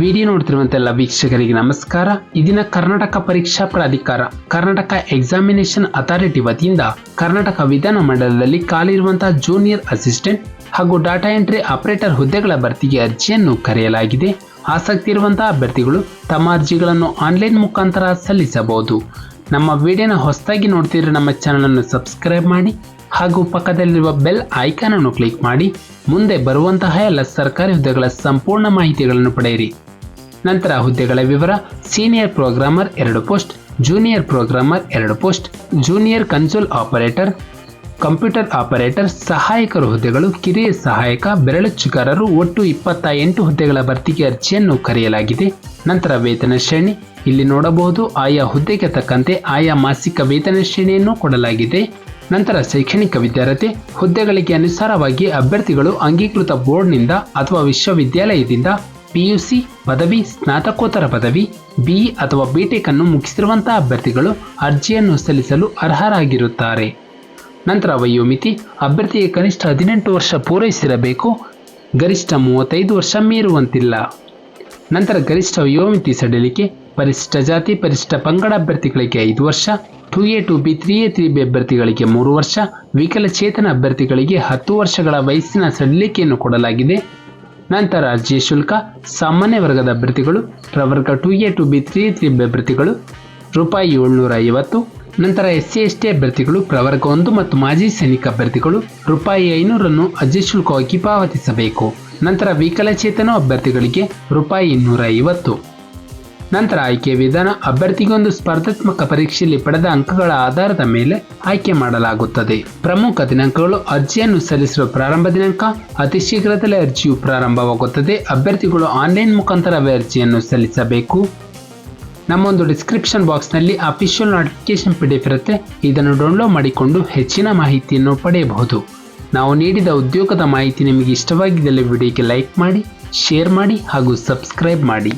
Video ನೋಡ್ತಿರುವಂತೆಲ್ಲ ವೀಕ್ಷಕರಿಗೆ ನಮಸ್ಕಾರ. ಇದಿನ ಕರ್ನಾಟಕ ಪರೀಕ್ಷಾ ಪ್ರಾಧಿಕಾರ, ಕರ್ನಾಟಕ ಎಕ್ಸಾಮಿನೇಷನ್ ಅಥಾರಿಟಿ ವತಿಯಿಂದ ಕರ್ನಾಟಕ ವಿಧಾನ ಮಂಡಲದಲ್ಲಿ ಖಾಲಿರುವಂತಹ ಜೂನಿಯರ್ ಅಸಿಸ್ಟೆಂಟ್ ಹಾಗೂ ಡಾಟಾ ಎಂಟ್ರಿ ಆಪರೇಟರ್ ಹುದ್ದೆಗಳ ಭರ್ತಿಗೆ ಅರ್ಜಿಯನ್ನು ಕರೆಯಲಾಗಿದೆ. ಆಸಕ್ತಿ ಇರುವಂತಹ ಅಭ್ಯರ್ಥಿಗಳು ತಮ್ಮ ಅರ್ಜಿಗಳನ್ನು ಆನ್ಲೈನ್ ಮುಖಾಂತರ ಸಲ್ಲಿಸಬಹುದು. ನಮ್ಮ ವಿಡಿಯೋನ ಹೊಸದಾಗಿ ನೋಡ್ತಿರೋ ನಮ್ಮ ಚಾನಲನ್ನು ಸಬ್ಸ್ಕ್ರೈಬ್ ಮಾಡಿ ಹಾಗೂ ಪಕ್ಕದಲ್ಲಿರುವ ಬೆಲ್ ಐಕಾನ್ ಅನ್ನು ಕ್ಲಿಕ್ ಮಾಡಿ ಮುಂದೆ ಬರುವಂತಹ ಎಲ್ಲ ಸರ್ಕಾರಿ ಹುದ್ದೆಗಳ ಸಂಪೂರ್ಣ ಮಾಹಿತಿಗಳನ್ನು ಪಡೆಯಿರಿ. ನಂತರ ಹುದ್ದೆಗಳ ವಿವರ, ಸೀನಿಯರ್ ಪ್ರೋಗ್ರಾಮರ್ ಎರಡು ಪೋಸ್ಟ್, ಜೂನಿಯರ್ ಪ್ರೋಗ್ರಾಮರ್ ಎರಡು post, junior console operator, computer operator, ಸಹಾಯಕರು ಹುದ್ದೆಗಳು, ಕಿರಿಯ ಸಹಾಯಕ, ಬೆರಳುಚ್ಚುಗಾರರು, ಒಟ್ಟು ಇಪ್ಪತ್ತ ಎಂಟು ಹುದ್ದೆಗಳ ಭರ್ತಿಗೆ ಅರ್ಜಿಯನ್ನು ಕರೆಯಲಾಗಿದೆ. ನಂತರ ವೇತನ ಶ್ರೇಣಿ, ಇಲ್ಲಿ ನೋಡಬಹುದು ಆಯಾ ಹುದ್ದೆಗೆ ತಕ್ಕಂತೆ ಆಯಾ ಮಾಸಿಕ ವೇತನ ಶ್ರೇಣಿಯನ್ನು ಕೊಡಲಾಗಿದೆ. ನಂತರ ಶೈಕ್ಷಣಿಕ ವಿದ್ಯಾರ್ಥಿ ಹುದ್ದೆಗಳಿಗೆ ಅನುಸಾರವಾಗಿ ಅಭ್ಯರ್ಥಿಗಳು ಅಂಗೀಕೃತ ಬೋರ್ಡ್ನಿಂದ ಅಥವಾ ವಿಶ್ವವಿದ್ಯಾಲಯದಿಂದ ಪಿಯುಸಿ ಪದವಿ, ಸ್ನಾತಕೋತ್ತರ ಪದವಿ, ಬಿಇ ಅಥವಾ ಬಿಟೆಕ್ ಅನ್ನು ಮುಗಿಸಿರುವಂತಹ ಅಭ್ಯರ್ಥಿಗಳು ಅರ್ಜಿಯನ್ನು ಸಲ್ಲಿಸಲು ಅರ್ಹರಾಗಿರುತ್ತಾರೆ. ನಂತರ ವಯೋಮಿತಿ, ಅಭ್ಯರ್ಥಿಗೆ ಕನಿಷ್ಠ ಹದಿನೆಂಟು ವರ್ಷ ಪೂರೈಸಿರಬೇಕು, ಗರಿಷ್ಠ ಮೂವತ್ತೈದು ವರ್ಷ ಮೀರುವಂತಿಲ್ಲ. ನಂತರ ಗರಿಷ್ಠ ವಯೋಮಿತಿ ಸಡಿಲಿಕೆ, ಪರಿಶಿಷ್ಟ ಜಾತಿ, ಪರಿಶಿಷ್ಟ ಪಂಗಡ ಅಭ್ಯರ್ಥಿಗಳಿಗೆ ಐದು ವರ್ಷ two A two B three A three B ಅಭ್ಯರ್ಥಿಗಳಿಗೆ ಮೂರು ವರ್ಷ ವಿಕಲಚೇತನ ಅಭ್ಯರ್ಥಿಗಳಿಗೆ ಹತ್ತು ವರ್ಷಗಳ ವಯಸ್ಸಿನ ಸಡಿಲಿಕೆಯನ್ನು ಕೊಡಲಾಗಿದೆ. ನಂತರ ಅರ್ಜಿ ಶುಲ್ಕ, ಸಾಮಾನ್ಯ ವರ್ಗದ ಅಭ್ಯರ್ಥಿಗಳು, ಪ್ರವರ್ಗ two A two B three three B ಅಭ್ಯರ್ಥಿಗಳು ರೂಪಾಯಿ ಏಳ್ನೂರ ಐವತ್ತು, ನಂತರ ಎಸ್ ಸಿ ಎಸ್ ಟಿ ಅಭ್ಯರ್ಥಿಗಳು, ಪ್ರವರ್ಗ ಒಂದು ಮತ್ತು ಮಾಜಿ ಸೈನಿಕ ಅಭ್ಯರ್ಥಿಗಳು ರೂಪಾಯಿ ಐನೂರನ್ನು ಅರ್ಜಿ ಶುಲ್ಕವಾಗಿ ಪಾವತಿಸಬೇಕು. ನಂತರ ವಿಕಲಚೇತನ ಅಭ್ಯರ್ಥಿಗಳಿಗೆ ರೂಪಾಯಿ ಇನ್ನೂರ ಐವತ್ತು. ನಂತರ ಆಯ್ಕೆ ವಿಧಾನ, ಅಭ್ಯರ್ಥಿಗೊಂದು ಸ್ಪರ್ಧಾತ್ಮಕ ಪರೀಕ್ಷೆಯಲ್ಲಿ ಪಡೆದ ಅಂಕಗಳ ಆಧಾರದ ಮೇಲೆ ಆಯ್ಕೆ ಮಾಡಲಾಗುತ್ತದೆ. ಪ್ರಮುಖ ದಿನಾಂಕಗಳು ಅರ್ಜಿಯನ್ನು ಸಲ್ಲಿಸುವ ಪ್ರಾರಂಭ ದಿನಾಂಕ, ಅತಿ ಶೀಘ್ರದಲ್ಲೇ ಅರ್ಜಿಯು ಪ್ರಾರಂಭವಾಗುತ್ತದೆ. ಅಭ್ಯರ್ಥಿಗಳು ಆನ್ಲೈನ್ ಮುಖಾಂತರವೇ ಅರ್ಜಿಯನ್ನು ಸಲ್ಲಿಸಬೇಕು. ನಮ್ಮೊಂದು ಡಿಸ್ಕ್ರಿಪ್ಷನ್ ಬಾಕ್ಸ್ನಲ್ಲಿ ಅಫಿಷಿಯಲ್ ನೋಟಿಫಿಕೇಶನ್ ಪಿ ಇರುತ್ತೆ. ಇದನ್ನು ಡೌನ್ಲೋಡ್ ಮಾಡಿಕೊಂಡು ಹೆಚ್ಚಿನ ಮಾಹಿತಿಯನ್ನು ಪಡೆಯಬಹುದು. ನಾವು ನೀಡಿದ ಉದ್ಯೋಗದ ಮಾಹಿತಿ ನಿಮಗೆ ಇಷ್ಟವಾಗಿದ್ದಲ್ಲಿ ವಿಡಿಯೋಗೆ ಲೈಕ್ ಮಾಡಿ, ಶೇರ್ ಮಾಡಿ ಹಾಗೂ ಸಬ್ಸ್ಕ್ರೈಬ್ ಮಾಡಿ.